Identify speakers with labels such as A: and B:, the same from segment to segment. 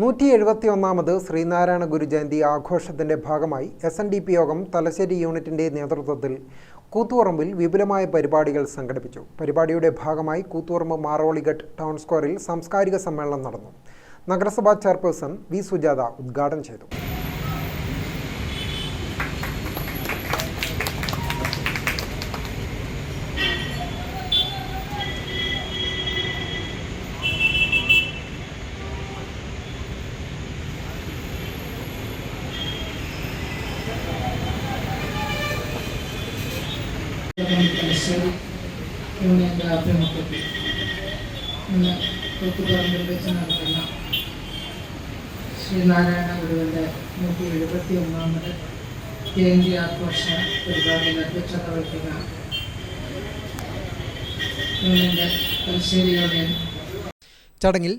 A: നൂറ്റി എഴുപത്തി ഒന്നാമത് ശ്രീനാരായണ ഗുരു ജയന്തി ആഘോഷത്തിന്റെ ഭാഗമായി എസ് എൻ ഡി പി യോഗം തലശ്ശേരി യൂണിറ്റിന്റെ നേതൃത്വത്തിൽ കൂത്തുപറമ്പിൽ വിപുലമായ പരിപാടികൾ സംഘടിപ്പിച്ചു. പരിപാടിയുടെ ഭാഗമായി കൂത്തുപറമ്പ് മാറോളിഗട്ട് ടൗൺ സ്ക്വയറിൽ സാംസ്കാരിക സമ്മേളനം നടന്നു. നഗരസഭാ ചെയർപേഴ്സൺ വി സുജാത ഉദ്ഘാടനം ചെയ്തു.
B: ശ്രീനാരായണ ഗുരുവിന്റെ നൂറ്റി എഴുപത്തി ഒന്നാമത് ജയന്തി ആഘോഷ അധ്യക്ഷത വഹിക്കുന്ന
A: ചടങ്ങിൽ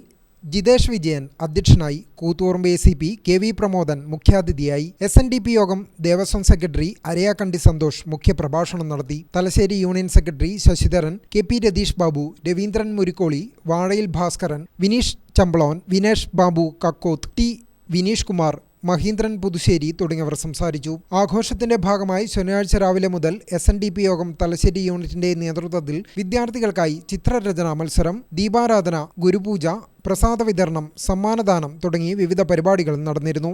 A: ജിതേഷ് വിജയൻ അധ്യക്ഷനായി Koothuparamba A C P K V Pramodan മുഖ്യാതിഥിയായി എസ് എൻ ഡി പി യോഗം ദേവസ്വം സെക്രട്ടറി അരയാക്കണ്ടി സന്തോഷ് മുഖ്യപ്രഭാഷണം നടത്തി. Thalassery union secretary Sasidharan K P Ratheesh Babu Raveendran Murikkoli Vazhayil Bhaskaran Vineesh Chambalon Vinesh Babu Kakkoth T Vineesh Kumar Maheendran Puthussery തുടങ്ങിയവർ സംസാരിച്ചു. ആഘോഷത്തിന്റെ ഭാഗമായി ശനിയാഴ്ച രാവിലെ മുതൽ എസ് എൻ ഡി പി യോഗം തലശ്ശേരി യൂണിറ്റിന്റെ നേതൃത്വത്തിൽ വിദ്യാർത്ഥികൾക്കായി ചിത്രരചനാ മത്സരം ദീപാരാധന ഗുരുപൂജ പ്രസാദ വിതരണം സമ്മാനദാനം തുടങ്ങി വിവിധ പരിപാടികൾ നടന്നിരുന്നു.